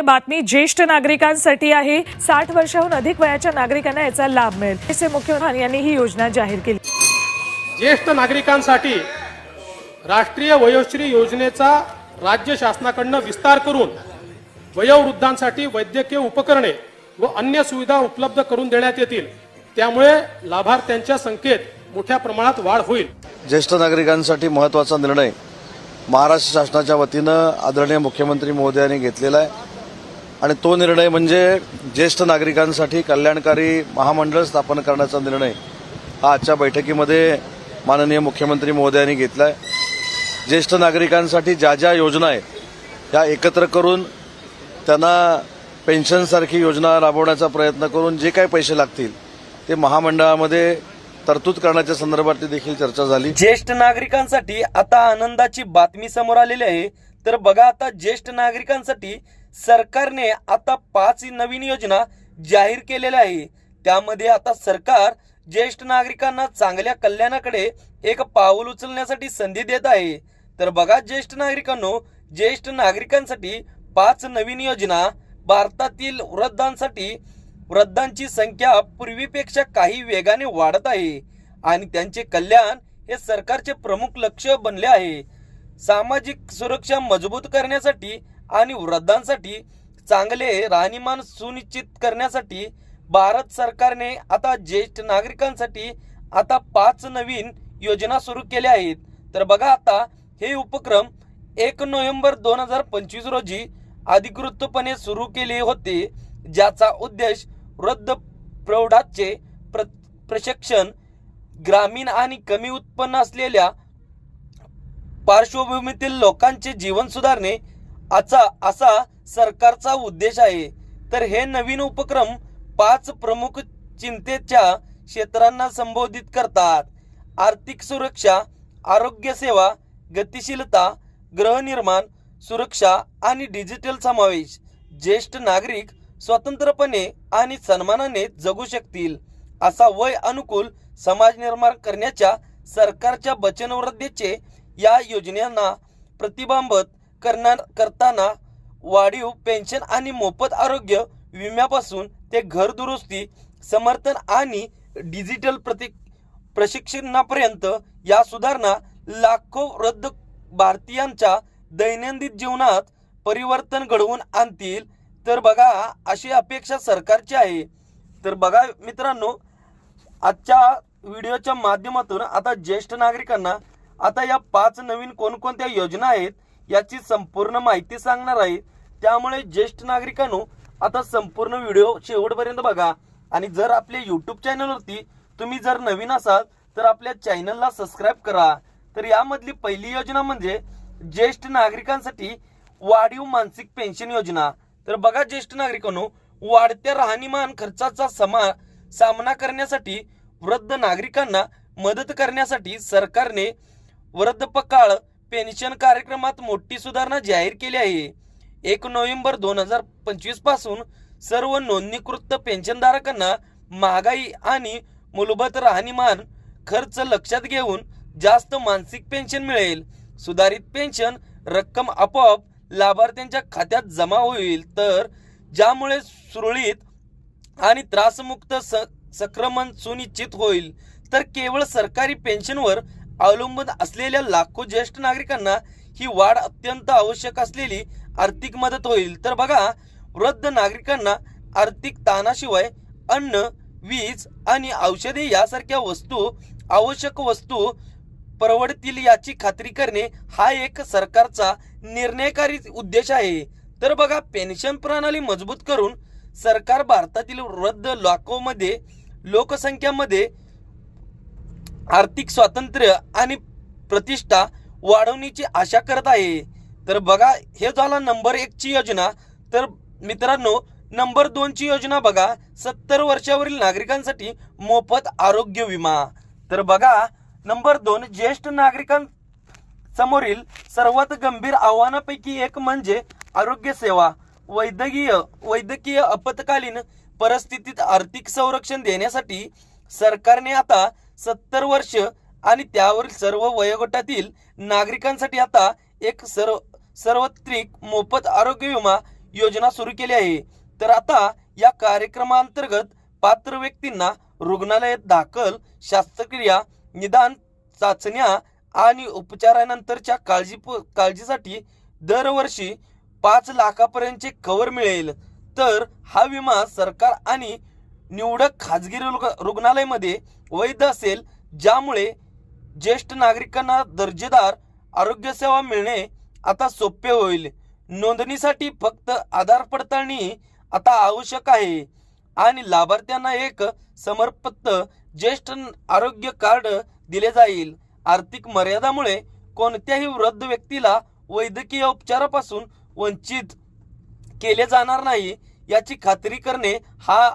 बातमी ज्येष्ठ नागरिकांसाठी आहे. साठ वर्षाहून अधिक वयाच्या नागरिकांना याचा लाभ मिळेल. असे मुख्यमंत्री यांनी ही योजना जाहीर केली. ज्येष्ठ नागरिकांसाठी राष्ट्रीय वयोश्री योजनेचा राज्य शासनाकडनं विस्तार करून वयोवृद्धांसाठी वैद्यकीय उपकरणे व अन्य सुविधा उपलब्ध करून देण्यात येतील. त्यामुळे लाभार्थ्यांच्या संख्येत मोठ्या प्रमाणात वाढ होईल. ज्येष्ठ नागरिकांसाठी महत्त्वाचा निर्णय महाराष्ट्र शासनाच्या वतीनं आदरणीय मुख्यमंत्री महोदयांनी घेतलेला आहे. आणि तो निर्णय म्हणजे ज्येष्ठ नागरिकांसाठी कल्याणकारी महामंडळ स्थापन करण्याचा निर्णय हा आजच्या बैठकीमध्ये माननीय मुख्यमंत्री महोदयांनी घेतला आहे ज्येष्ठ नागरिकांसाठी ज्या ज्या योजना आहेत त्या एकत्र करून त्यांना पेन्शनसारखी योजना राबवण्याचा प्रयत्न करून जे काही पैसे लागतील ते महामंडळामध्ये तरतूद करण्याच्या संदर्भात देखील चर्चा झाली. ज्येष्ठ नागरिकांसाठी आता आनंदाची बातमी समोर आलेली आहे. तर बघा आता ज्येष्ठ नागरिकांसाठी सरकारने आता पाच नवीन योजना जाहीर केलेल्या आहे. त्यामध्ये आता सरकार ज्येष्ठ नागरिकांना चांगल्या कल्याणाकडे एक पाऊल उचलण्यासाठी संधी देत आहे. तर बघा ज्येष्ठ नागरिकांनो ज्येष्ठ नागरिकांसाठी पाच नवीन योजना भारतातील वृद्धांसाठी वृद्धांची संख्या पूर्वीपेक्षा काही वेगाने वाढत आहे आणि त्यांचे कल्याण हे सरकारचे प्रमुख लक्ष बनले आहे. सामाजिक सुरक्षा मजबूत करण्यासाठी आणि वृद्धांसाठी चांगले राहणीमान सुनिश्चित करण्यासाठी भारत सरकारने आता ज्येष्ठ नागरिकांसाठी आता पाच नवीन योजना सुरू केल्या आहेत. तर बघा आता हे उपक्रम एक नोव्हेंबर दोन हजार पंचवीस रोजी अधिकृतपणे सुरू केले होते ज्याचा उद्देश वृद्ध प्रौढाचे प्र प्रशिक्षण ग्रामीण आणि कमी उत्पन्न असलेल्या पार्श्वभूमीतील लोकांचे जीवन सुधारणे असा असा सरकारचा उद्देश आहे. तर हे नवीन उपक्रम पाच प्रमुख चिंतेच्या क्षेत्रांना संबोधित करतात. आर्थिक सुरक्षा आरोग्य सेवा गतिशीलता गृहनिर्माण सुरक्षा आणि डिजिटल समावेश. ज्येष्ठ नागरिक स्वतंत्रपणे आणि सन्मानाने जगू शकतील असा वय अनुकूल समाज निर्माण करण्याच्या सरकारच्या वचनवृद्धेचे या योजनांना प्रतिबंधित करणार करताना वाढीव पेन्शन आणि मोफत आरोग्य विम्यापासून ते घर दुरुस्ती समर्थन आणि डिजिटल प्रति प्रशिक्षणापर्यंत या सुधारणा लाखो वृद्ध भारतीयांच्या दैनंदिन जीवनात परिवर्तन घडवून आणतील. तर बघा अशी अपेक्षा सरकारची आहे. तर बघा मित्रांनो आजच्या व्हिडिओच्या माध्यमातून आता ज्येष्ठ नागरिकांना आता या पाच नवीन कोणकोणत्या योजना आहेत याची संपूर्ण माहिती सांगणार आहे. त्यामुळे ज्येष्ठ नागरिकांनो आता संपूर्ण व्हिडिओ शेवटपर्यंत बघा. आणि जर आपल्या युट्यूब चॅनलवरती तुम्ही जर नवीन असाल तर आपल्या चॅनलला सबस्क्राईब करा. तर यामधली पहिली योजना म्हणजे ज्येष्ठ नागरिकांसाठी वाढीव मानसिक पेन्शन योजना. तर बघा ज्येष्ठ नागरिकांनो वाढत्या राहणीमान खर्चाचा समा सामना करण्यासाठी वृद्ध नागरिकांना मदत करण्यासाठी सरकारने वृद्धपकाळ पेन्शन कार्यक्रमात मोठी सुधारणा जाहीर केली आहे. एक नोव्हेंबर दोन हजार पंचवीसपासून सर्व नोंदणीकृत पेन्शनधारकांना महागाई आणि मूलभूत राहणीमान खर्च लक्षात घेऊन जास्त मानसिक पेन्शन मिळेल. सुधारित पेन्शन रक्कम आपोआप लाभार्थ्यांच्या खात्यात जमा होईल. तर ज्यामुळे सुरळीत आणि त्रासमुक्त स संक्रमण सुनिश्चित होईल. तर केवळ सरकारी पेन्शनवर अवलंबून असलेल्या लाखो ज्येष्ठ नागरिकांना ही वाढ अत्यंत आवश्यक असलेली आर्थिक मदत होईल. तर बघा वृद्ध नागरिकांना आर्थिक ताणाशिवाय अन्न वीज आणि औषधे यासारख्या वस्तू आवश्यक वस्तू परवडतील याची खात्री करणे हा एक सरकारचा निर्णयकारी उद्देश आहे. तर बघा पेन्शन प्रणाली मजबूत करून सरकार भारतातील वृद्ध लाखोमध्ये लोकसंख्यामध्ये आर्थिक स्वातंत्र्य आणि प्रतिष्ठा वाढवण्याची आशा करत आहे. तर बघा हे झाला नंबर एकची योजना. तर मित्रांनो नंबर दोनची योजना बघा. सत्तर वर्षावरील नागरिकांसाठी मोफत आरोग्य विमा. तर बघा नंबर दोन ज्येष्ठ नागरिकां समोरील सर्वात गंभीर आव्हानापैकी एक म्हणजे आरोग्य सेवा. वैद्यकीय वैद्यकीय आपत्कालीन परिस्थितीत आर्थिक संरक्षण देण्यासाठी सरकारने आता सत्तर वर्ष आणि त्यावरील सर्व वयोगटातील नागरिकांसाठी आता एक सर्व सार्वत्रिक मोफत आरोग्य विमा योजना सुरू केली आहे. तर आता या कार्यक्रमांतर्गत पात्र व्यक्तींना रुग्णालयात दाखल शस्त्रक्रिया निदान चाचण्या आणि उपचारानंतरच्या काळजी काळजीसाठी दरवर्षी पाच लाखापर्यंतचे कव्हर मिळेल. तर हा विमा सरकार आणि निवडक खाजगी रुग- रुग्णालयामध्ये वैध असेल ज्यामुळे ज्येष्ठ नागरिकांना दर्जेदार आरोग्यसेवा मिळणे आता सोपे होईल. नोंदणीसाठी फक्त आधार पडताळणी आता आवश्यक आहे. आणि लाभार्थ्यांना एक समर्पित ज्येष्ठ आरोग्य कार्ड दिले जाईल. आर्थिक मर्यादामुळे कोणत्याही वृद्ध व्यक्तीला वैद्यकीय उपचारापासून वंचित केले जाणार नाही याची खात्री करणे हा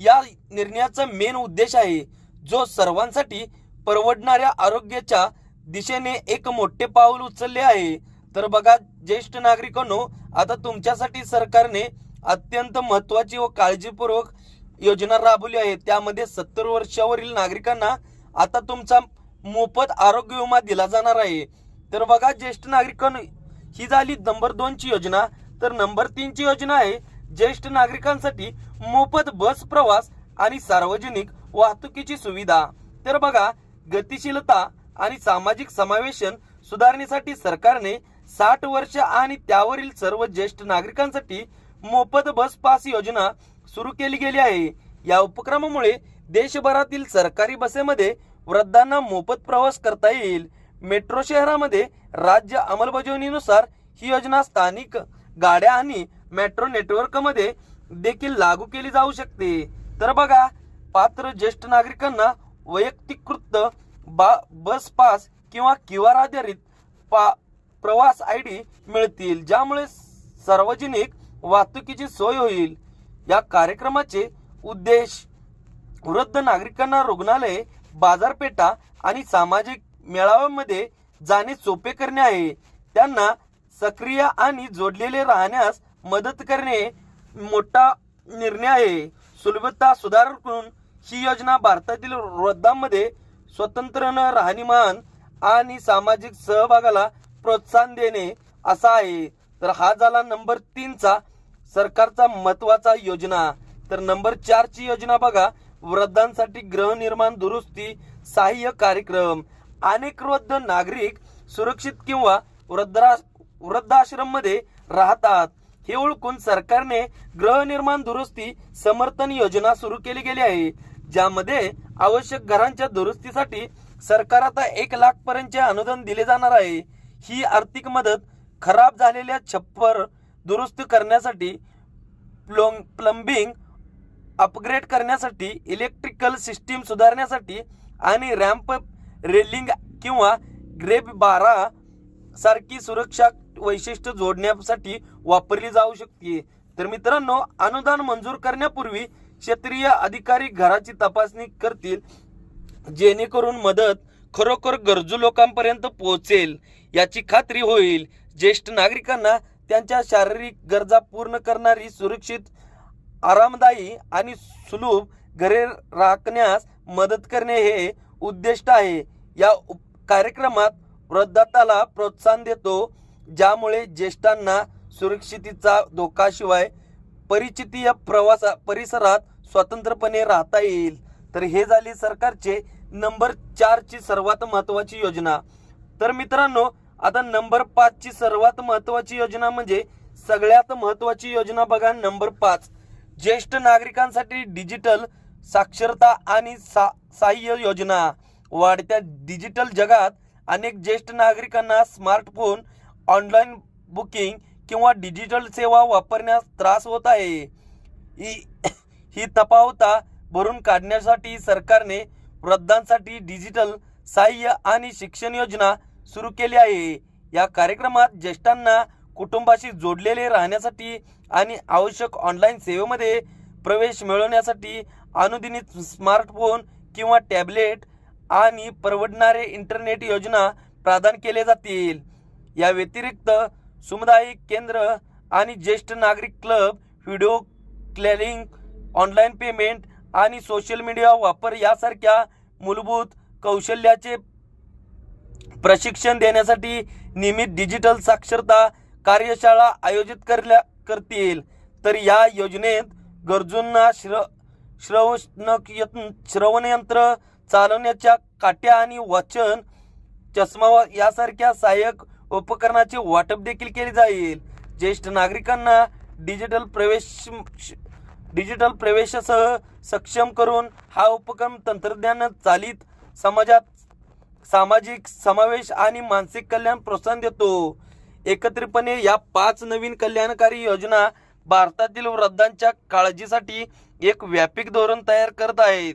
या निर्णयाचा मेन उद्देश आहे. जो सर्वांसाठी परवडणाऱ्या आरोग्याच्या दिशेने एक मोठे पाऊल उचलले आहे. तर बघा ज्येष्ठ नागरिकांनो आता तुमच्यासाठी सरकारने अत्यंत महत्वाची व काळजीपूर्वक योजना राबवली आहे. त्यामध्ये सत्तर वर्षावरील नागरिकांना आता तुमचा मोफत आरोग्य विमा दिला जाणार आहे. तर बघा ज्येष्ठ नागरिकांनो ही झाली नंबर दोनची योजना. तर नंबर तीनची योजना आहे ज्येष्ठ नागरिकांसाठी मोफत बस प्रवास आणि सार्वजनिक वाहतुकीची सुविधा. तर बघा गतिशीलता आणि सामाजिक समावेशन सुधारणेसाठी सरकारने साठ वर्ष आणि त्यावरील सर्व ज्येष्ठ नागरिकांसाठी मोफत बस पास योजना सुरू केली गेली आहे. या उपक्रमामुळे देशभरातील सरकारी बसेमध्ये वृद्धांना मोफत प्रवास करता येईल. मेट्रो शहरामध्ये राज्य अंमलबजावणीनुसार ही योजना स्थानिक गाड्या आणि मेट्रो नेटवर्कमध्ये देखील लागू केली जाऊ शकते. तर बघा पात्र ज्येष्ठ नागरिकांना वैयक्तिकृत बा बस पास किंवा क्यू आर आधारित पा प्रवास आय डी मिळतील ज्यामुळे सार्वजनिक वाहतुकीची सोय होईल. या कार्यक्रमाचे उद्देश वृद्ध नागरिकांना रुग्णालय बाजारपेठा आणि सामाजिक मेळाव्यामध्ये जाणे सोपे करणे आहे. त्यांना सक्रिय आणि जोडलेले राहण्यास मदत करणे मोठा निर्णय आहे. सुलभता सुधारून करून ही योजना भारतातील वृद्धांमध्ये स्वतंत्र राहणीमान आणि सामाजिक सहभागाला प्रोत्साहन देणे असा आहे. तर हा झाला नंबर तीनचा सरकारचा महत्त्वाचा योजना. तर नंबर चारची योजना बघा. वृद्धांसाठी गृहनिर्माण दुरुस्ती सहाय्य कार्यक्रम. अनेक वृद्ध नागरिक सुरक्षित किंवा वृद्धा वृद्धाश्रममध्ये राहतात. हे ओळखून सरकारने गृहनिर्माण दुरुस्ती समर्थन योजना सुरू केली गेली आहे. ज्यामध्ये आवश्यक घरांच्या दुरुस्तीसाठी सरकार आता एक लाख पर्यंतचे अनुदान दिले जाणार आहे. ही आर्थिक मदत खराब झालेल्या छप्पर दुरुस्त करण्यासाठी प्लोंग प्लंबिंग अपग्रेड करण्यासाठी इलेक्ट्रिकल सिस्टीम सुधारण्यासाठी आणि रॅम्प रेलिंग किंवा ग्रेप बारा सारखी सुरक्षा वैशिष्ट्य जोडण्यासाठी वापरली जाऊ शकते. तर मित्रांनो अनुदान मंजूर करण्यापूर्वी क्षेत्रीय अधिकारी घराची तपासणी करतील जेणेकरून मदत खरोखर गरजू लोकांपर्यंत पोहोचेल. याची खात्री होईल. ज्येष्ठ नागरिकांना त्यांच्या शारीरिक गरजा पूर्ण करणारी सुरक्षित आरामदायी आणि सुलभ घरे राखण्यास मदत करणे हे उद्दिष्ट आहे. या उप- कार्यक्रमात वृद्धाताला प्रोत्साहन देतो ज्यामुळे ज्येष्ठांना सुरक्षितीचा धोकाशिवाय परिचितीय प्रवासा परिसरात स्वतंत्रपणे राहता येईल. तर हे झाली सरकारचे नंबर चारची सर्वात महत्वाची योजना. तर मित्रांनो आता नंबर पाचची सर्वात महत्वाची योजना म्हणजे सगळ्यात महत्वाची योजना बघा नंबर पाच. ज्येष्ठ नागरिकांसाठी डिजिटल साक्षरता आणि सा सहाय्य योजना. वाढत्या डिजिटल जगात अनेक ज्येष्ठ नागरिकांना स्मार्टफोन ऑनलाईन बुकिंग किंवा डिजिटल सेवा वापरण्यास त्रास होत आहे. ई ही तपावता भरून काढण्यासाठी सरकारने वृद्धांसाठी डिजिटल सहाय्य आणि शिक्षण योजना सुरू केली आहे. या कार्यक्रमात ज्येष्ठांना कुटुंबाशी जोडलेले राहण्यासाठी आणि आवश्यक ऑनलाईन सेवेमध्ये प्रवेश मिळवण्यासाठी अनुदिनित स्मार्टफोन किंवा टॅबलेट आणि परवडणारे इंटरनेट योजना प्रदान केले जातील. या व्यतिरिक्त समुदायिक केंद्र आणि ज्येष्ठ नागरिक club video calling online payment आणि सोशल मीडिया वापर यासारख्या मूलभूत कौशल्याचे प्रशिक्षण देण्यासाठी नियमित डिजिटल साक्षरता कार्यशाळा आयोजित करल्या करतील. तर या योजनेत गरजूंना श्र श्रवण श्रवणयंत्र चालवण्याच्या काट्या आणि वाचन चष्मा यासारख्या सहाय्यक उपकरणाचे वाटप देखील केले जाईल. ज्येष्ठ नागरिकांना डिजिटल प्रवेश डिजिटल प्रवेशासह सक्षम करून हा उपक्रम तंत्रज्ञान चालित समाजात सामाजिक समावेश आणि मानसिक कल्याण प्रोत्साहन देतो. एकत्रितपणे या पाच नवीन कल्याणकारी योजना भारतातील वृद्धांच्या काळजीसाठी एक व्यापक धोरण तयार करत आहेत.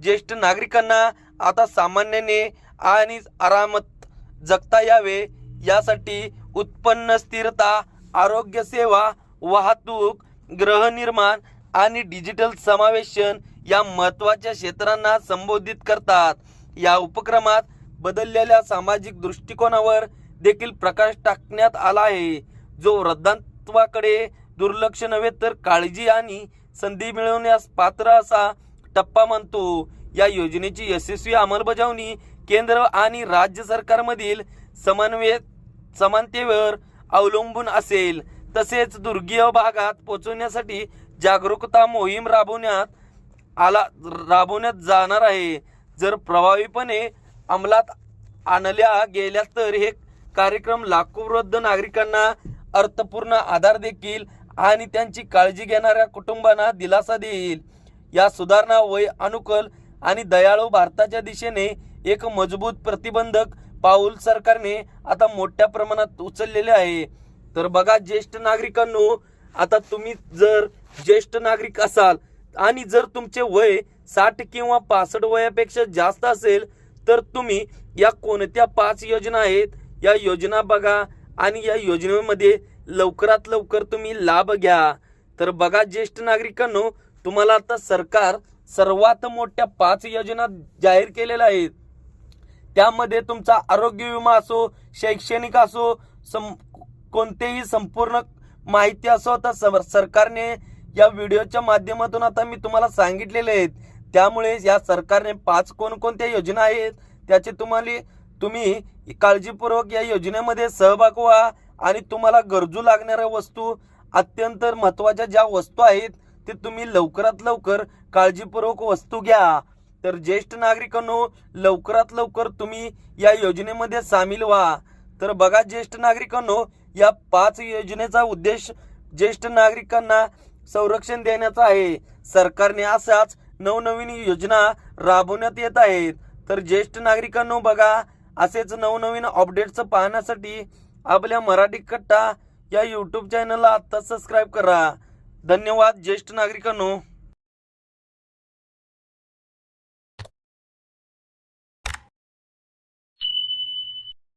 ज्येष्ठ नागरिकांना आता सामान्याने आणि आरामात जगता यावे यासाठी उत्पन्न स्थिरता आरोग्य सेवा वाहतूक गृहनिर्माण आणि डिजिटल समावेशन या महत्त्वाच्या क्षेत्रांना संबोधित करतात. या उपक्रमात बदललेल्या सामाजिक दृष्टिकोनावर देखील प्रकाश टाकण्यात आला आहे. जो वृद्धांत्वाकडे दुर्लक्ष नव्हे तर काळजी आणि संधी मिळवण्यास पात्र असा टप्पा मानतो. या योजनेची यशस्वी अंमलबजावणी केंद्र आणि राज्य सरकारमधील समन्वय समानतेवर अवलंबून असेल. तसेच दुर्गीय भागात पोचवण्यासाठी जागरूकता मोहीम राबवण्यात आला राबवण्यात जाणार आहे. जर प्रभावीपणे अंमलात आणल्या गेल्या तर हे कार्यक्रम लाखो वृद्ध नागरिकांना अर्थपूर्ण आधार देखील आणि त्यांची काळजी घेणाऱ्या कुटुंबांना दिलासा देईल. या सुधारणा वय अनुकूल आणि दयाळू भारताच्या दिशेने एक मजबूत प्रतिबंधक पाऊल सरकारने आता मोठ्या प्रमाणात उचललेले आहे. तर बघा ज्येष्ठ नागरिकांनो आता तुम्ही जर ज्येष्ठ नागरिक असाल आणि जर तुमचे वय साठ किंवा पासष्ट वयापेक्षा जास्त असेल तर तुम्ही या कोणत्या पाच योजना आहेत? या योजना बघा आणि या योजनेमध्ये लवकरात लवकर तुम्ही लाभ घ्या. तर बघा ज्येष्ठ नागरिकांनो तुम्हाला आता सरकार सर्वात मोठ्या पाच योजना जाहीर केलेल्या आहेत. त्यामध्ये तुमचा आरोग्य विमा असो शैक्षणिक असो सम कोणतेही संपूर्ण माहिती असो आता सर- सरकारने या व्हिडिओच्या माध्यमातून आता मी तुम्हाला सांगितलेले आहेत. त्यामुळे या सरकारने पाच कोणकोणत्या योजना आहेत त्याचे तुम्हाला तुम्ही काळजीपूर्वक या योजनेमध्ये सहभाग व्हा आणि तुम्हाला गरजू लागणाऱ्या वस्तू अत्यंत महत्त्वाच्या ज्या वस्तू आहेत ते तुम्ही लवकरात लवकर काळजीपूर्वक वस्तू घ्या. तर ज्येष्ठ नागरिकांनो लवकरात लवकर तुम्ही या योजनेमध्ये सामील व्हा. तर बघा ज्येष्ठ नागरिकांनो या पाच योजनेचा उद्देश ज्येष्ठ नागरिकांना संरक्षण देण्याचा आहे. सरकारने अशाच नवनवीन योजना राबवण्यात येत आहेत. तर ज्येष्ठ नागरिकांनो बघा असेच नवनवीन अपडेट्स पाहण्यासाठी आपल्या मराठी कट्टा या यूट्यूब चॅनलला आत्ता सबस्क्राईब करा. धन्यवाद ज्येष्ठ नागरिकांनो.